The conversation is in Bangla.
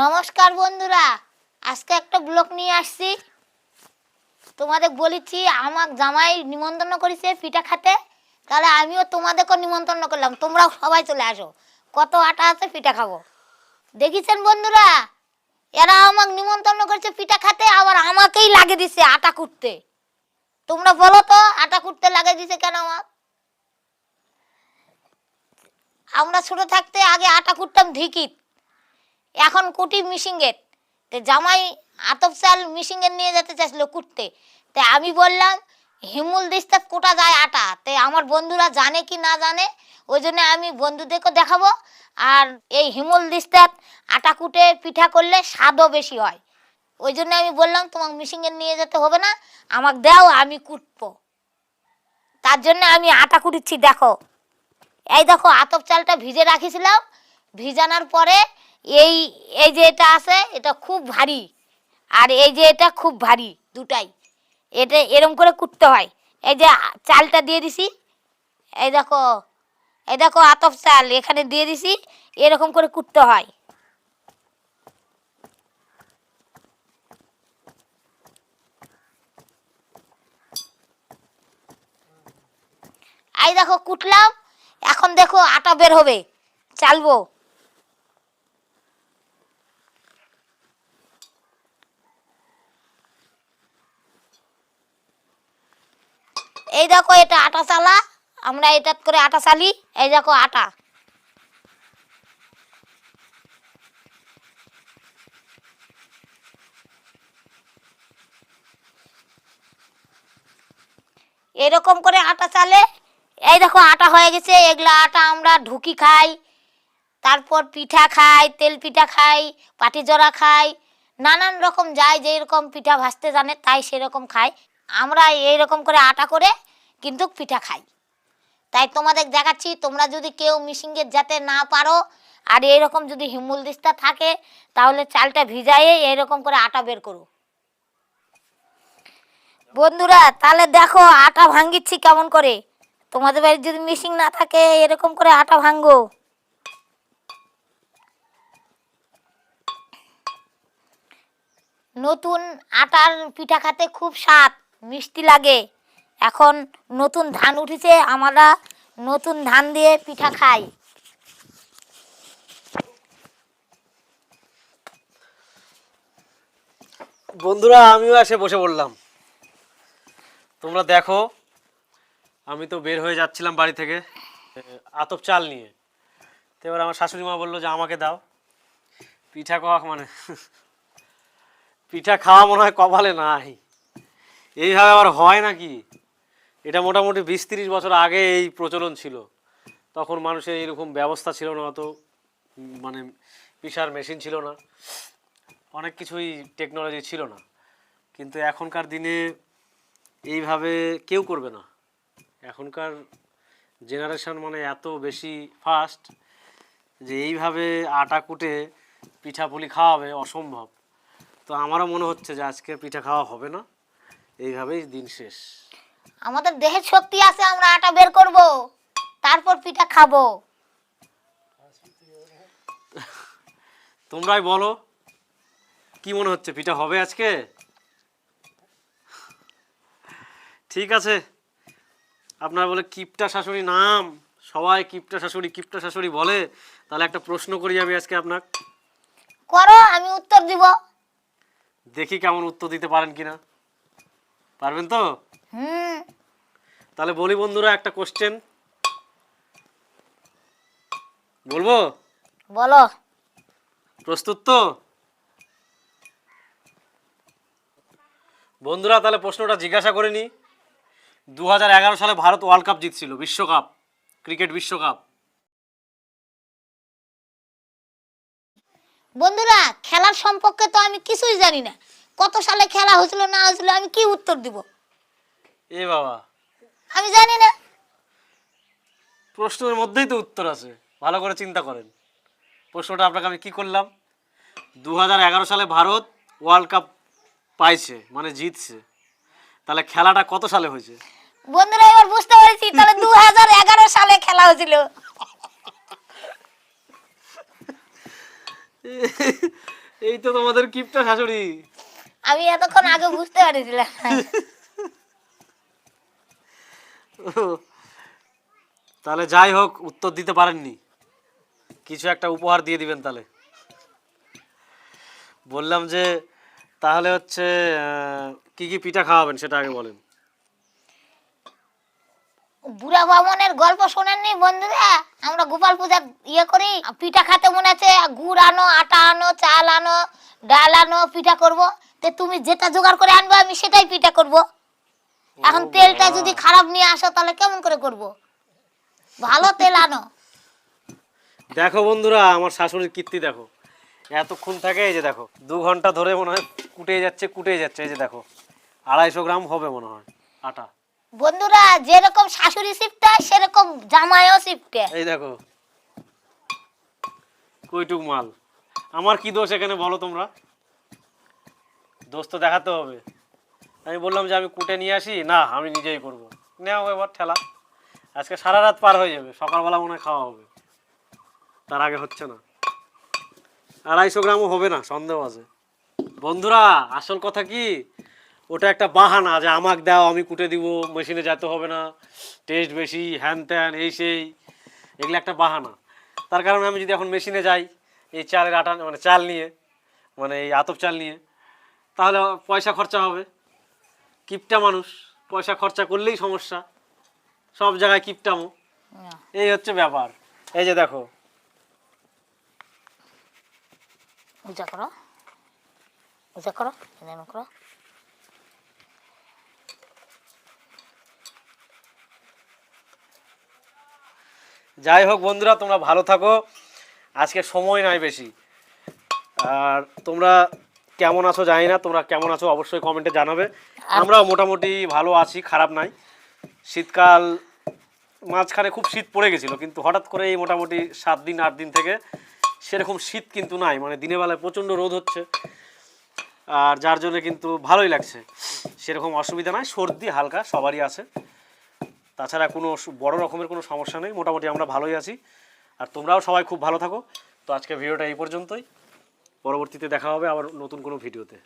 নমস্কার বন্ধুরা, আজকে একটা ব্লগ নিয়ে আসছি। তোমাদের বলেছি, আমার জামাই নিমন্ত্রণ করেছে পিঠা খাতে, তাহলে আমিও তোমাদেরকেও নিমন্ত্রণ করলাম। তোমরাও সবাই চলে আসো, কত আটা আছে পিঠা খাব। দেখেছেন বন্ধুরা, এরা আমাকে নিমন্ত্রণ করেছে পিঠা খাতে, আবার আমাকেই লাগে দিছে আটা কুটতে। তোমরা বলো তো, আটা কুটতে লাগে দিছে কেন আমার আমরা ছোট থাকতে আগে আটা কুটতাম ঢিকিত। এখন কুটি মিশিংয়ের। তো জামাই আতপ চাল মিশিংয়ের নিয়ে যেতে চাইছিল কুটতে। তো আমি বললাম, হিমুল দিস্তাত কোটা যায় আটা। তো আমার বন্ধুরা জানে কি না জানে, ওই জন্য আমি বন্ধুদেরকে দেখাবো। আর এই হিমুল দিস্তাত আটা কুটে পিঠা করলে স্বাদও বেশি হয়। ওই জন্য আমি বললাম, তোমাকে মিশিংয়ের নিয়ে যেতে হবে না, আমাকে দাও, আমি কুটবো। তার জন্য আমি আটা কুটিচ্ছি, দেখো। এই দেখো, আতপ চালটা ভিজে রাখিছিলাম। ভিজানোর পরে এই এই যে এটা আছে, এটা খুব ভারী। আর এই যে এটা খুব ভারী দুটাই। এটা এরম করে কুটতে হয়। এই যে চালটা দিয়ে দিছি। এই দেখো এই দেখো আতপ চাল, এখানে দিয়ে দিছি। এরকম করে কুটতে হয়। এই দেখো, কুটলাম। এখন দেখো আটা বের হবে। চালবো। এই দেখো এটা আটা চালা। আমরা এটা করে আটা চালি, এই দেখো আটা। এরকম করে আটা চালে, এই দেখো আটা হয়ে গেছে, এগুলা আটা আমরা ঢুকি খাই, তারপর পিঠা খাই, তেল পিঠা খাই পাটি জরা খাই, নানান রকম যায়, যেরকম পিঠা ভাজতে জানে, তাই সেরকম খাই। আমরা এই রকম করে আটা করে কিন্তু পিঠা খাই। তাই তোমাদের দেখাচ্ছি, তোমরা যদি কেউ মিশিংয়ের যাতে না পারো আর এইরকম যদি হিমুল দিস্তা থাকে, তাহলে চালটা ভিজাইয়ে এইরকম করে আটা বের করো। বন্ধুরা, তাহলে দেখো আটা ভাঙ্গিচ্ছি কেমন করে। তোমাদের বাড়ির যদি মিশিং না থাকে, এরকম করে আটা ভাঙ্গো। নতুন আটার পিঠা খেতে খুব স্বাদ। মিষ্টি লাগে। এখন নতুন ধান উঠেছে, আমরা নতুন ধান দিয়ে পিঠা খাই। বন্ধুরা, আমিও এসে বসে পড়লাম। তোমরা দেখো, আমি তো বের হয়ে যাচ্ছিলাম বাড়ি থেকে আতপ চাল নিয়ে। এবার আমার শাশুড়ি মা বলল যে, আমাকে দাও। পিঠা খাওয়া মানে? পিঠা খাওয়া মনে হয় কপালে নাই। এইভাবে আবার হয় নাকি? এটা মোটামুটি বিশ তিরিশ বছর আগে এই প্রচলন ছিল। তখন মানুষের এরকম ব্যবস্থা ছিল না অত মানে পিসার মেশিন ছিল না। অনেক কিছুই টেকনোলজি ছিল না। কিন্তু এখনকার দিনে এইভাবে কেউ করবে না। এখনকার জেনারেশন মানে এত বেশি ফাস্ট যে এইভাবে আটা কুটে পিঠাপুলি খাওয়াবে অসম্ভব। তো আমারও মনে হচ্ছে যে আজকে পিঠা খাওয়া হবে না। এইভাবেই দিন শেষ। আমাদের দেহের শক্তি আছে আমরা আটা বের করব। তারপর পিঠা খাব। তোমরাই বলো কি মনে হচ্ছে পিঠা হবে আজকে? ঠিক আছে। আপনার বলে কিপটা শাশুড়ি নাম সবাই কিপটা শাশুড়ি কিপটা শাশুড়ি বলে তাহলে একটা প্রশ্ন করি আমি আজকে আপনার। করো আমি উত্তর দিব। দেখি কেমন উত্তর দিতে পারেন কিনা। পারবেন তো? হুম তাহলে বলি বন্ধুরা একটা কোশ্চেন বলব? বলো। প্রস্তুত তো? বন্ধুরা তাহলে প্রশ্নটা জিজ্ঞাসা করে নি। দু হাজার এগারো সালে ভারত ওয়ার্ল্ড কাপ জিতছিল বিশ্বকাপ ক্রিকেট বিশ্বকাপ। বন্ধুরা খেলার সম্পর্কে তো আমি কিছুই জানি না। কত সালে খেলা হয়েছিল না হয়েছিল আমি কি উত্তর দিব? এ বাবা। আমি জানি না। প্রশ্নের মধ্যেই তো উত্তর আছে ভালো করে চিন্তা করেন। প্রশ্নটা আপনাকে আমি কি করলাম? দু হাজার এগারো সালে ভারত ওয়ার্ল্ড কাপ পাইছে মানে জিতছে। তাহলে খেলাটা কত সালে হয়েছে? বন্ধুরা এবার বুঝতে পেরেছি তাহলে দু হাজার এগারো সালে খেলা হয়েছিল। এই তো তোমাদের কিপটা শাশুড়ি। আমি এতক্ষণ আগে বুঝতে পারিছিলাম। তাহলে যাই হোক উত্তর দিতে পারেননি। কিছু একটা উপহার দিয়ে দিবেন তাহলে। বললাম যে তাহলে হচ্ছে কি কি পিঠা খাওয়াবেন সেটা আগে বলেন। বুড়া বামনের গল্প শোনেননি বন্ধুরা? আমরা গোপাল পূজা ইয়ে করি পিঠা খেতে মনে আছে গুড় আনো আটা আনো চাল আনো ডাল আনো পিঠা করব। তে তুমি যেটা জোগাড় করে আনবে আমি সেটাই পিঠা করব। এখন তেলটা যদি খারাপ নিয়ে আসো তাহলে কেমন করে করব? ভালো তেল আনো। দেখো বন্ধুরা আমার শাশুড়ির কীর্তি দেখো। এতক্ষণ থাকে এই যে দেখো দু ঘণ্টা ধরে মনে হয় কুটে যাচ্ছে কুটে যাচ্ছে। এই যে দেখো আড়াইশো গ্রাম হবে মনে হয় আটা। বন্ধুরা যেরকম শাশুড়ি শিফটে সেরকম জামাইও শিফটে এই দেখো কইটুক মাল। আমার কি দোষ এখানে বলো তোমরা? দোষ তো দেখাতে হবে। আমি বললাম যে আমি কুটে নিয়ে আসি, না, আমি নিজেই করব। নেও এবার ঠেলা। আজকে সারা রাত পার হয়ে যাবে, সকালবেলা মনে খাওয়া হবে। তার আগে হচ্ছে না। আড়াইশো গ্রামও হবে না, সন্দেহ আছে। বন্ধুরা, আসল কথা কি? ওটা একটা বাহানা যে আমাকে দাও, আমি কুটে দিব, মেশিনে যেতে হবে না। টেস্ট বেশি, হ্যান ত্যান, এই সেই, এগুলো একটা বাহানা। তার কারণে আমি যদি এখন মেশিনে যাই, এই চালের আটা মানে চাল নিয়ে মানে এই আতপ চাল নিয়ে তাহলে পয়সা খরচা হবে। কিপটা মানুষ পয়সা খরচা করলেই সমস্যা। সব জায়গায় কিপটামো। এই হচ্ছে ব্যাপার। এই যে দেখো। পূজা করো। পূজা করো এরম করো। যাই হোক বন্ধুরা তোমরা ভালো থাকো। আজকে সময় নাই বেশি। আর তোমরা কেমন আছো জানি না, তোমরা কেমন আছো অবশ্যই কমেন্টে জানাবে। আমরাও মোটামুটি ভালো আছি, খারাপ নাই। শীতকাল মাঝখানে খুব শীত পড়ে গেছিল, কিন্তু হঠাৎ করে এই মোটামুটি সাত দিন, আট দিন থেকে সেরকম শীত কিন্তু নাই মানে দিনের বেলায় প্রচণ্ড রোদ হচ্ছে। আর যার জন্য কিন্তু ভালোই লাগছে। সেরকম অসুবিধা নাই, সর্দি হালকা সবারই আছে। তাছাড়া কোনো বড় রকমের কোনো সমস্যা নেই, মোটামুটি আমরা ভালোই আছি। আর তোমরাও সবাই খুব ভালো থাকো। তো আজকে ভিডিওটা এই পর্যন্তই। পরবর্তীতে দেখা হবে আবার নতুন কোনো ভিডিওতে।